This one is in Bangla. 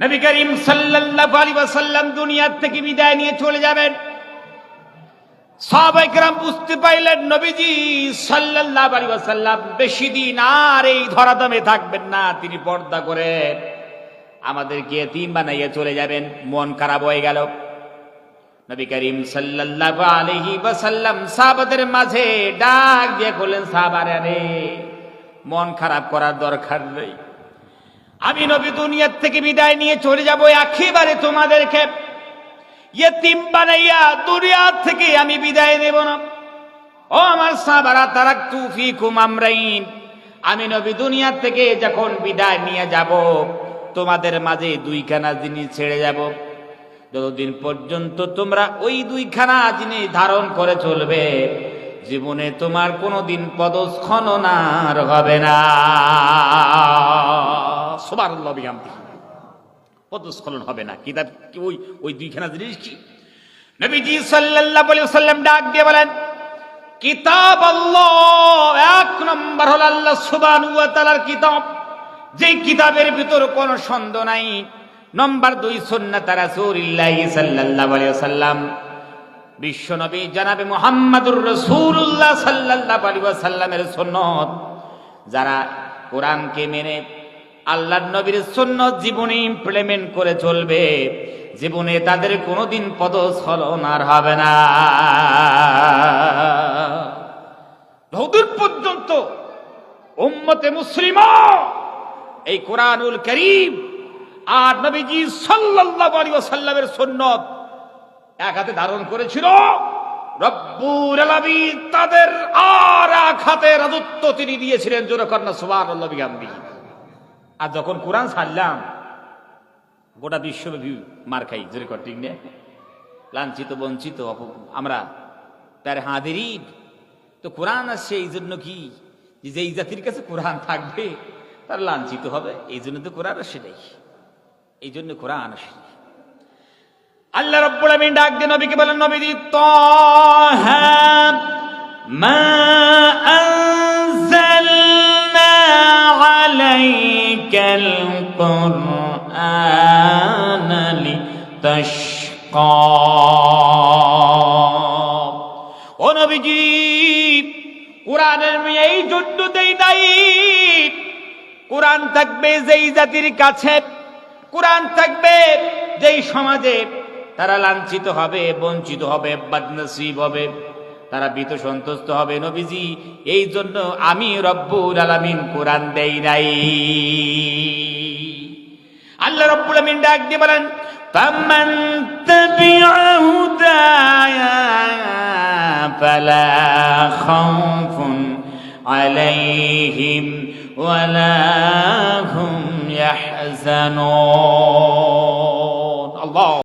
নবী করিম সাল্লাল্লাহু আলাইহি ওয়াসাল্লাম দুনিয়ার থেকে বিদায় নিয়ে চলে যাবেন। সাহাবাইকরাম বুঝতে পাইলেন নবীজি সাল্লাল্লাহু আলাইহি ওয়াসাল্লাম বেশি দিন আর এই ধরাধামে থাকবেন না, তিনি পর্দা করে আমাদেরকে তিন বানাইয়ে চলে যাবেন, মন খারাপ হয়ে গেল। নবী করিম সাল্লাল্লাহু আলাইহি ওয়াসাল্লাম সাহাবাদের মাঝে ডাক দিয়ে বললেন, সাহাবারে মন খারাপ করার দরকার নেই। আমি নবী দুনিয়ার থেকে বিদায় নিয়ে চলে যাব একেবারে তোমাদেরকে। ইয়েতিম বানাইয়া দুনিয়ার থেকে আমি বিদায় নেব না। ও আমার সাহাবারা তারা তুফি কুমামরাইন আমি নবী দুনিয়ার থেকে যখন বিদায় নিয়ে যাব, তোমাদের মাঝে দুইখানা জিনিস ছেড়ে যাব। যতদিন পর্যন্ত তোমরা ওই দুইখানা জিনিস ধারণ করে চলবে, জীবনে তোমার কোনোদিন পদস্খলন আর হবে না। সবার লবিয়ামতি পদস্খলন হবে না। কিতাব ওই ওই দুইখানা জিনিস কি? নবীজি সাল্লাল্লাহু আলাইহি ওয়াসাল্লাম ডাক দিয়ে বলেন কিতাব আল্লাহ এক নম্বর হল আল্লাহ সুবহানাহু ওয়া কিতাব। যেই কিতাবের ভিতর কোনো সন্দেহ নাই। নম্বর দুই, সুন্নাত রাসূলুল্লাহ সাল্লাল্লাহু আলাইহি ওয়াসাল্লাম। বিশ্ব নবী জনাবে মুহাম্মাদুর রাসূলুল্লাহ সাল্লাল্লাহু আলাইহি ওয়াসাল্লামের সুন্নত। যারা কোরআনকে মেনে আল্লাহর নবীর সুন্নত জীবনে ইমপ্লিমেন্ট করে চলবে। জীবনে তাদের কোনোদিন পদস্খলন আর হবে না। বহুদূর পর্যন্ত উম্মতে মুসলিমা এই কোরআনুল করিম আর নবীজি সাল্লাল্লাহু আলাইহি ওয়াসাল্লামের সুন্নত এক হাতে ধারণ করেছিল। রব্বুল আলামিন তাদের আর এক হাতে রাজত্ব তিনি দিয়েছিলেন। জোরে কন্যা সুবহানাল্লাহ বিহামদিহি আর যখন কোরআন ছাড়লাম, গোটা বিশ্বব্যাপী মার খাই, জোরে কর, ঠিক না? লাঞ্ছিত, বঞ্চিত আমরা তার হাঁদেরই তো কোরআন আসছে, এই জন্য কি? যে যেই জাতির কাছে কোরআন থাকবে, তার লাঞ্ছিত হবে। এই জন্য তো কোরআন আসে নাই। এই জন্য কোরআন আসে আল্লাহ রব্বুল আমিন ডাক দিয়ে নবীকে বলেন, নবীজি, তাহা মা কুরআন লিতাশকা ও নবীজি, কোরআনের এই জন্য দেই নাই কোরআন থাকবে যেই জাতির কাছে, কোরআন থাকবে যেই সমাজে। তারা লাঞ্ছিত হবে, বঞ্চিত হবে, বদনসিব হবে, তারা ভীত সন্তুষ্ট হবে। নবীজি, এই জন্য আমি রব্বুল আলামিন কোরআন দেই নাই। আল্লাহ রব্বুল আলামিন ডাক দিয়ে বলেন فمن تبع هدايا فلا خوف عليهم ولا هم يحزنون